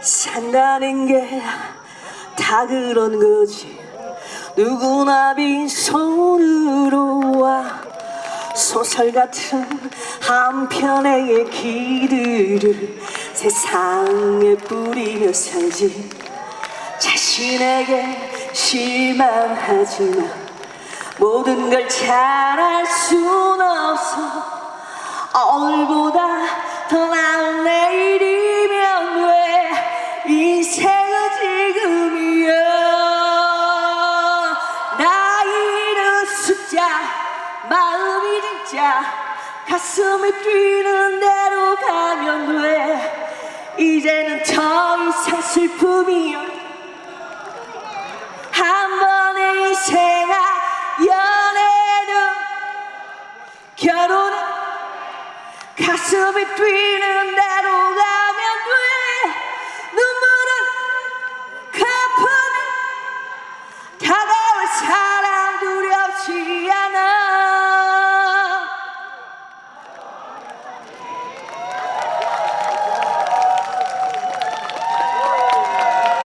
산다는 게 다 그런 거지. 누구나 빈손으로 와. 소설 같은 한 편의 얘기들을 세상에 뿌리며 살지. 자신에게 실망하지만 모든 걸 잘할 순 없어. 오늘보다 더 나은 지금이야. 나이는 숫자 마음이 진짜. 가슴이 뛰는 대로 가면 돼. 이제는 더 이상 슬픔이 없한 번의 인생아 연애는 결혼은 가슴이 뛰는 대로